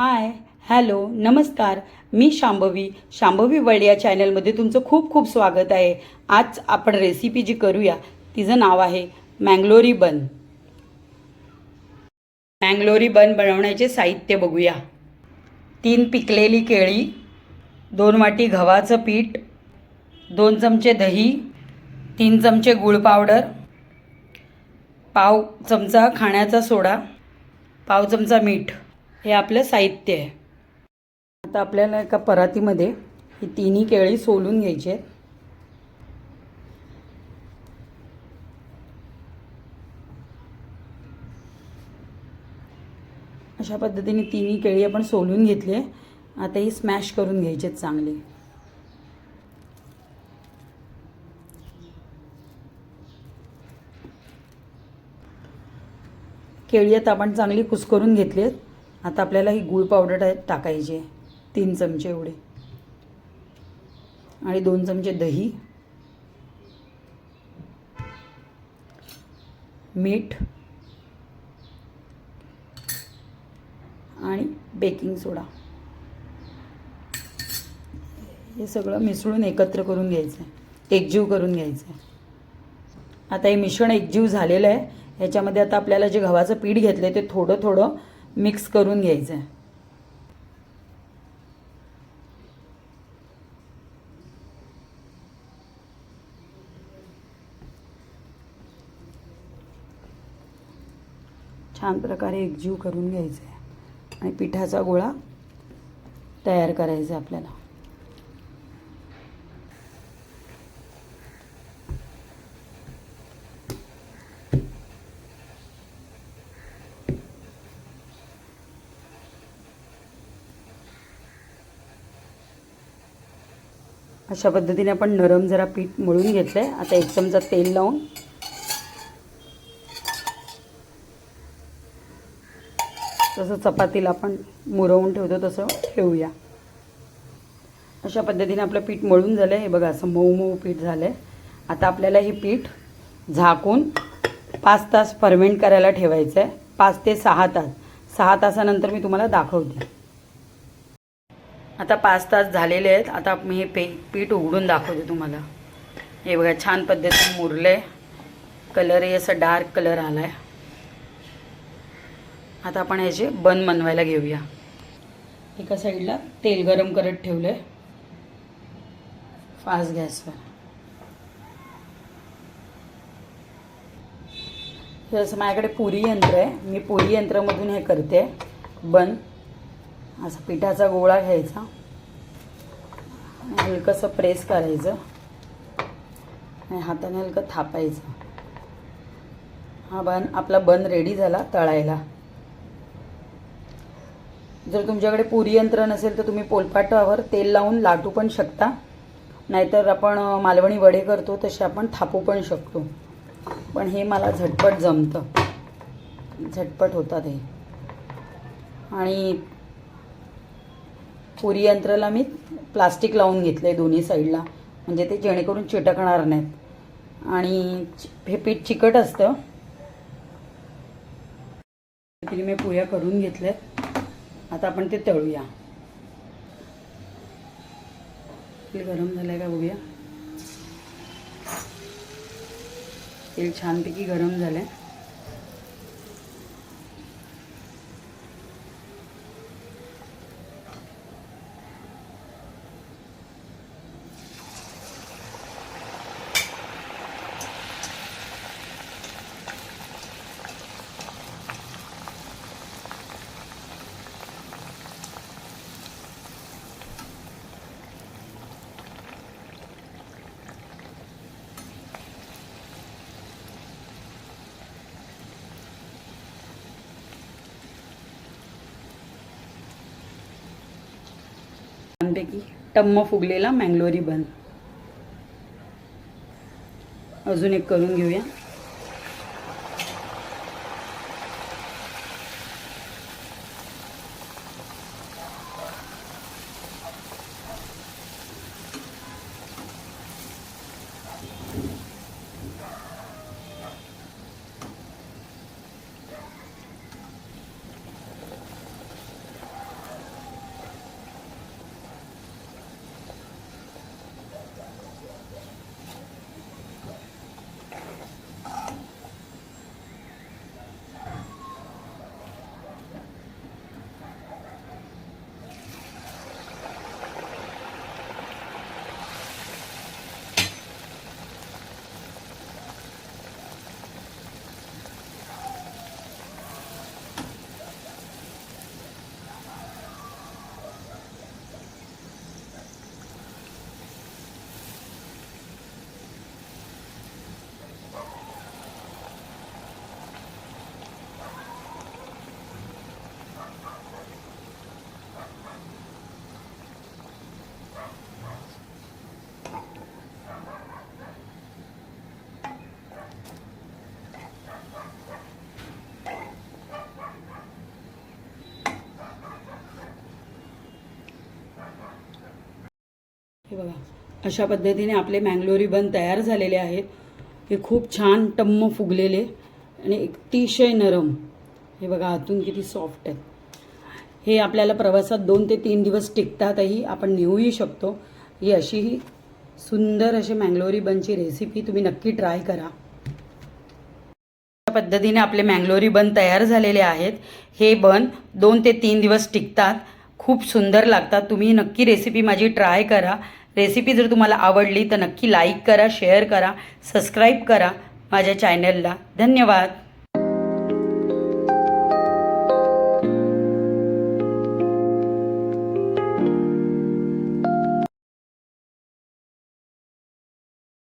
Hi hello नमस्कार. मी Shambhavi Shambhavi world या चॅनलमध्ये तुमचं खूप खूप स्वागत आहे. आज आपण रेसिपी जी करूया तिचं नाव आहे मँगलोरी बन मँगलोरी बन बनवण्याचे साहित्य बघूया. तीन पिकलेली केळी दोन वाटी गव्हाचं पीठ दोन चमचे दही तीन चमचे गूळ पावडर पाव चमचा खाण्याचा सोडा पाव चमचा मीठ. हे आपलं साहित्य आहे. आता आपल्याला एका परातीमध्ये ही तिन्ही केळी सोलून घ्यायची आहेत. अशा पद्धतीने तिन्ही केळी आपण सोलून घेतली आहे. आता ही स्मॅश करून घ्यायची आहेत चांगली. केळी आता आपण चांगली कुस्करून घेतली आहेत. आता आपल्याला ही गूळ पावडर आहे टाकायची आहे. तीन चमचे एवढे. आणि दोन चमचे दही. मीठ. आणि बेकिंग सोडा. हे सगळं मिसळून एकत्र करून घ्यायचं आहे एकजीव करून घ्यायचं आहे आता हे मिश्रण एकजीव झालेलं आहे. ह्याच्यामध्ये आता आपल्याला जे गव्हाचं पीठ घेतलं आहे ते थोडं थोडं मिक्स करून घ्यायचं. आहे छान प्रकारे एकजीव करून घ्यायचं आहे आणि पिठाचा गोळा तयार करायचा आहे आपल्याला. अशा पद्धतीने आपण नरम जरा पीठ मळून घेतलं आहे आता एक चमचा तेल लावून तसं चपातीला आपण मुरवून ठेवतो तसं ठेवूया. अशा पद्धतीने आपलं पीठ मळून झालं आहे हे बघा असं मऊ मऊ पीठ झालं आहे आता आपल्याला हे पीठ झाकून पाच तास फर्मेंट करायला ठेवायचं आहे पाच ते सहा तास. सहा तासानंतर मी तुम्हाला दाखवते. आता पाच तास झालेले आहेत. आता मी हे पे पीठ उघडून दाखवते तुम्हाला. हे बघा छान पद्धतीने मुरलं आहे कलरही असं डार्क कलर आला आहे आता आपण ह्याचे बन बनवायला घेऊया. एका साईडला तेल गरम करत ठेवलं आहे फास्ट गॅसवर. हे असं माझ्याकडे पुरी यंत्र आहे. मी पुरी यंत्रामधून हे करते. बन. असं पिठाचा गोळा घ्यायचा. हलकंसं प्रेस करायचं. आणि हाताने हलकं थापायचं. हा बन आपला बन रेडी झाला तळायला. जर तुमच्याकडे पुरी यंत्र नसेल तर तुम्ही पोलपाटावर तेल लावून लाटू पण शकता. नाहीतर आपण मालवणी वडे करतो तसे आपण थापू पण शकतो. पण हे मला झटपट जमतं. झटपट होतात हे. आणि पुरी यंत्राला मी प्लास्टिक लावून घेतलं आहे दोन्ही साईडला. म्हणजे ते जेणेकरून चिटकणार नाहीत. आणि हे पीठ चिकट असतं. तरी मी पुऱ्या करून घेतल्यात. आता आपण ते तळूया. तेल गरम झालं आहे का बघूया. तेल छानपैकी गरम झालं आहे छानपैकी टम्म फुगलेला मँगलोरी बन. अजून एक करून घेऊया. बघा. अशा पद्धतीने आपले मँगलोरी बन तयार झालेले आहेत. हे खूप छान टम्म फुगलेले आणि अतिशय नरम. हे बघा आतून किती सॉफ्ट आहेत. हे आपल्याला प्रवासात दोन ते तीन दिवस टिकतातही आपण नेऊही शकतो. ही अशी ही सुंदर अशी मँगलोरी बनची रेसिपी तुम्ही नक्की ट्राय करा. अशा पद्धतीने आपले मँगलोरी बन तयार झालेले आहेत. हे बन दोन ते तीन दिवस टिकतात. खूप सुंदर लागतात. तुम्ही नक्की रेसिपी माझी ट्राय करा. रेसिपी जर तुम्हाला आवडली तर नक्की लाईक करा शेअर करा सबस्क्राईब करा माझ्या चॅनलला धन्यवाद.